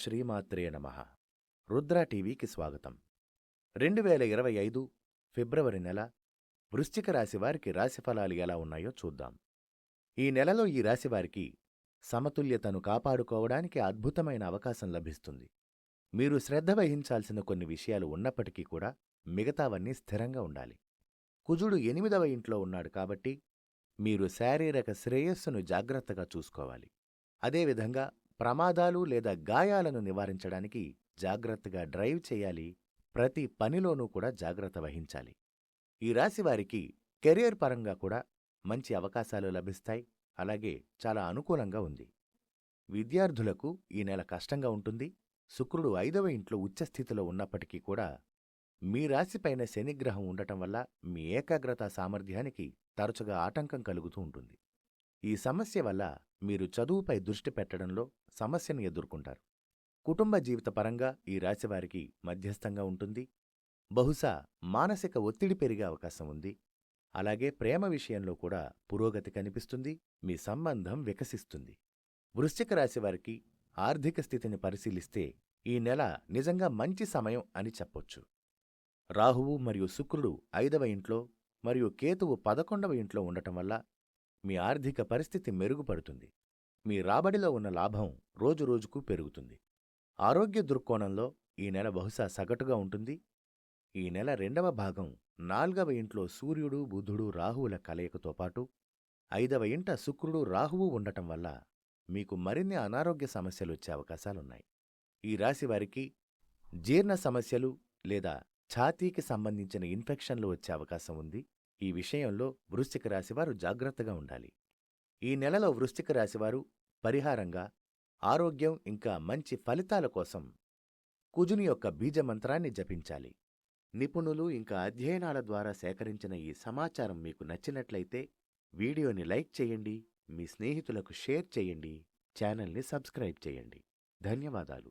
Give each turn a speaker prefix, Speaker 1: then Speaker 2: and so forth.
Speaker 1: శ్రీమాత్రే నమ. రుద్ర టీవీకి స్వాగతం. రెండు వేల ఇరవై ఐదు ఫిబ్రవరి నెల వృశ్చిక రాశివారికి రాశిఫలాలు ఎలా ఉన్నాయో చూద్దాం. ఈ నెలలో ఈ రాశివారికి సమతుల్యతను కాపాడుకోవడానికి అద్భుతమైన అవకాశం లభిస్తుంది. మీరు శ్రద్ధ వహించాల్సిన కొన్ని విషయాలు ఉన్నప్పటికీ కూడా మిగతావన్నీ స్థిరంగా ఉండాలి. కుజుడు ఎనిమిదవ ఇంట్లో ఉన్నాడు కాబట్టి మీరు శారీరక శ్రేయస్సును జాగ్రత్తగా చూసుకోవాలి. అదేవిధంగా ప్రమాదాలు లేదా గాయాలను నివారించడానికి జాగ్రత్తగా డ్రైవ్ చేయాలి. ప్రతి పనిలోనూ కూడా జాగ్రత్త వహించాలి. ఈ రాశివారికి కెరియర్ పరంగా కూడా మంచి అవకాశాలు లభిస్తాయి. అలాగే చాలా అనుకూలంగా ఉంది. విద్యార్థులకు ఈ నెల కష్టంగా ఉంటుంది. శుక్రుడు ఐదవ ఇంట్లో ఉచ్చస్థితిలో ఉన్నప్పటికీ కూడా మీ రాశిపైన శనిగ్రహం ఉండటం వల్ల మీ ఏకాగ్రత సామర్థ్యానికి తరచుగా ఆటంకం కలుగుతూ ఉంటుంది. ఈ సమస్య వల్ల మీరు చదువుపై దృష్టి పెట్టడంలో సమస్యను ఎదుర్కొంటారు. కుటుంబ జీవిత పరంగా ఈ రాశివారికి మధ్యస్థంగా ఉంటుంది. బహుశా మానసిక ఒత్తిడి పెరిగే అవకాశం ఉంది. అలాగే ప్రేమ విషయంలో కూడా పురోగతి కనిపిస్తుంది. మీ సంబంధం వికసిస్తుంది. వృశ్చిక రాశివారికి ఆర్థిక స్థితిని పరిశీలిస్తే ఈ నెల నిజంగా మంచి సమయం అని చెప్పొచ్చు. రాహువు మరియు శుక్రుడు ఐదవ ఇంట్లో మరియు కేతువు పదకొండవ ఇంట్లో ఉండటం వల్ల మీ ఆర్థిక పరిస్థితి మెరుగుపడుతుంది. మీ రాబడిలో ఉన్న లాభం రోజురోజుకు పెరుగుతుంది. ఆరోగ్య దృక్కోణంలో ఈ నెల బహుశా సగటుగా ఉంటుంది. ఈ నెల రెండవ భాగం నాల్గవ ఇంట్లో సూర్యుడు బుధుడు రాహువుల కలయికతో పాటు ఐదవ ఇంట శుక్రుడు రాహువు ఉండటం వల్ల మీకు మరిన్ని అనారోగ్య సమస్యలు వచ్చే అవకాశాలున్నాయి. ఈ రాశివారికి జీర్ణ సమస్యలు లేదా ఛాతీకి సంబంధించిన ఇన్ఫెక్షన్లు వచ్చే అవకాశం ఉంది. ఈ విషయంలో వృశ్చిక రాశివారు జాగ్రత్తగా ఉండాలి. ఈ నెలలో వృశ్చిక రాశివారు పరిహారంగా ఆరోగ్యం ఇంకా మంచి ఫలితాల కోసం కుజుని యొక్క బీజమంత్రాన్ని జపించాలి. నిపుణులు ఇంకా అధ్యయనాల ద్వారా సేకరించిన ఈ సమాచారం మీకు నచ్చినట్లయితే వీడియోని లైక్ చేయండి మీ స్నేహితులకు షేర్ చేయండి ఛానల్ని సబ్స్క్రైబ్ చేయండి. ధన్యవాదాలు.